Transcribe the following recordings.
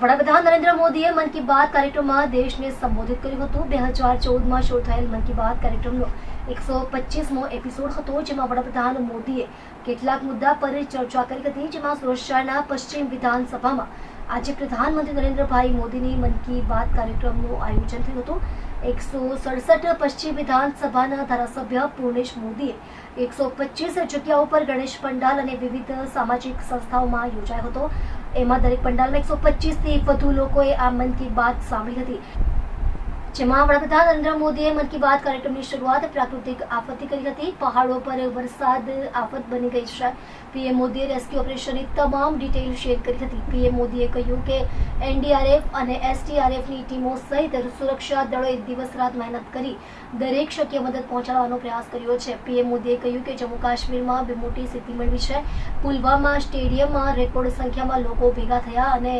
વડાપ્રધાન નરેન્દ્ર મોદીએ મન કી બાત કાર્યક્રમમાં દેશને સંબોધિત કર્યું હતું. બે હજાર ચૌદમાં શરૂ થયેલ મન કી બાત કાર્યક્રમનો એકસો પચીસમો એપિસોડ હતો, જેમાં વડાપ્રધાન મોદીએ કેટલાક મુદ્દા પર ચર્ચા કરી હતી, જેમાં સુરક્ષાના પશ્ચિમ વિધાનસભામાં આજે પ્રધાનમંત્રી નરેન્દ્રભાઈ મોદીની મન કી બાત કાર્યક્રમનું આયોજન થયું હતું. એકસો સડસઠ પશ્ચિમ વિધાનસભાના ધારાસભ્ય પૂર્ણેશ મોદીએ એકસો પચીસ જગ્યાઓ પર ગણેશ પંડાલ અને વિવિધ સામાજિક સંસ્થાઓમાં યોજાયો હતો. એમાં દરેક પંડાલમાં એકસો પચીસથી વધુ લોકોએ આ મન કી બાત સાંભળી હતી. જેમાં વડાપ્રધાન નરેન્દ્ર મોદીએ મન કી બાત કાર્યક્રમની શરૂઆત પ્રાકૃતિક આફતથી કરી હતી. પહાડો પર વરસાદ, આફત બની ગઈ છે. પીએમ મોદીએ રેસ્ક્યુ ઓપરેશનની તમામ ડિટેલ શેર કરી હતી. પીએમ મોદીએ કહ્યું કે એનડીઆરએફ અને એસટીઆરએફની ટીમો સહિત સુરક્ષા દળોએ દિવસ રાત મહેનત કરી દરેક શક્ય મદદ પહોંચાડવાનો પ્રયાસ કર્યો છે. પીએમ મોદીએ કહ્યું કે જમ્મુ કાશ્મીરમાં બે મોટી સિદ્ધિ મેળવી છે. પુલવામા સ્ટેડિયમમાં રેકોર્ડ સંખ્યામાં લોકો ભેગા થયા અને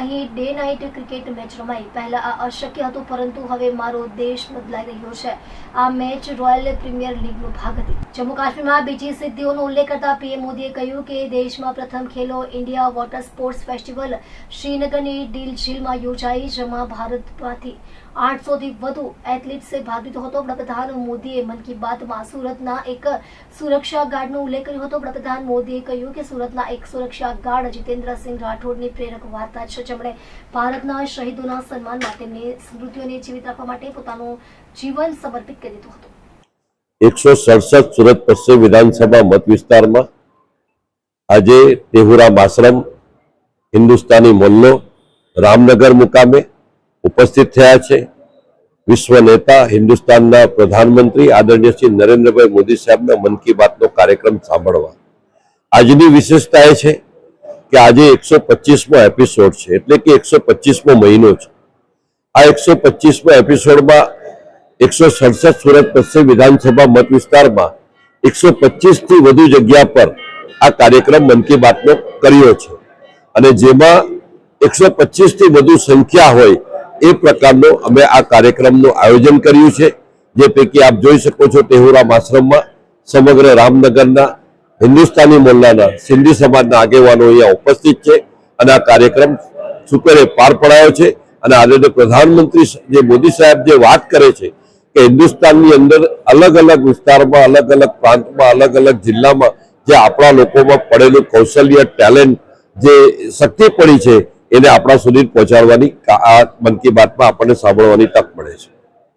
અહીં ડે નાઇટ ક્રિકેટ મેચ રમાઈ. પહેલા આ અશક્ય હતું, પરંતુ હવે મારો દેશ બદલાઈ રહ્યો છે. આ મેચ રોયલ પ્રીમિયર લીગનો ભાગ હતી. જમ્મુ કાશ્મીરમાં બીજી સિદ્ધિઓનો ઉલ્લેખ કરતા પીએમ મોદીએ કહ્યું કે દેશમાં પ્રથમ Khelo India water sports festival શ્રીનગરની Dal ઝીલમાં યોજાઈ, જેમાં ભારતમાંથી આઠસોથી વધુ એથ્લીટ્સે ભાગ લીધો હતો. વડાપ્રધાન મોદીએ મન કી બાતમાં સુરતના એક સુરક્ષા ગાર્ડનો ઉલ્લેખ કર્યો હતો. વડાપ્રધાન મોદીએ કહ્યું કે સુરતના એક સુરક્ષા ગાર્ડ જીતેન્દ્રસિંહ રાઠોડની પ્રેરક વાર્તા છે. જેમણે ભારતના શહીદોના સન્માનમાં તેમની સ્મૃતિઓને જીવિત રાખવા માટે પોતાનું જીવન સમર્પિત કરી દીધું હતું. એકસો સડસઠ સુરત પશ્ચિમ વિધાનસભા મત વિસ્તારમાં આજે તેહુરામ આશ્રમ, હિન્દુસ્તાની મોલ્લો રામનગર મુકામે ઉપસ્થિત થયા છે. વિશ્વ નેતા, હિન્દુસ્તાનના પ્રધાનમંત્રી આદરણીય શ્રી નરેન્દ્રભાઈ મોદી સાહેબના મન કી બાતનો કાર્યક્રમ સાંભળવા. આજની વિશેષતા એ છે કે આજે એકસો પચીસમો એપિસોડ છે, એટલે કે એકસો પચીસમો મહિનો છે. આ એકસો પચીસમો એપિસોડમાં એકસો સડસઠ સુરત પશ્ચિમ વિધાનસભા મત વિસ્તારમાં એકસો પચીસથી વધુ જગ્યા પર આ કાર્યક્રમ મન કી બાતનો કર્યો છે. અને જેમાં એકસો થી વધુ સંખ્યા હોય એ પ્રકારનો અમે આ કાર્યક્રમનું આયોજન કર્યું છે. જે પૈકી આપ જોઈ શકો છો ટેહુરામ આશ્રમમાં સમગ્ર રામનગરના, હિન્દુસ્તાની મોલ્લાના, સિંધી સમાજના આગેવાનો અહીંયા ઉપસ્થિત છે અને આ કાર્યક્રમ સુપેરે પાર પડાયો છે. અને આદરણીય પ્રધાનમંત્રી જે મોદી સાહેબ જે વાત કરે છે કે હિન્દુસ્તાનની અંદર અલગ અલગ વિસ્તારમાં, અલગ અલગ પ્રાંતમાં, અલગ અલગ જિલ્લામાં જે આપણા લોકોમાં પડેલું કૌશલ્ય, ટેલેન્ટ જે શક્તિ પડી છે એને આપણા સુધી પહોંચાડવાની આ મન કી બાતમાં આપણને સાંભળવાની તક મળે છે.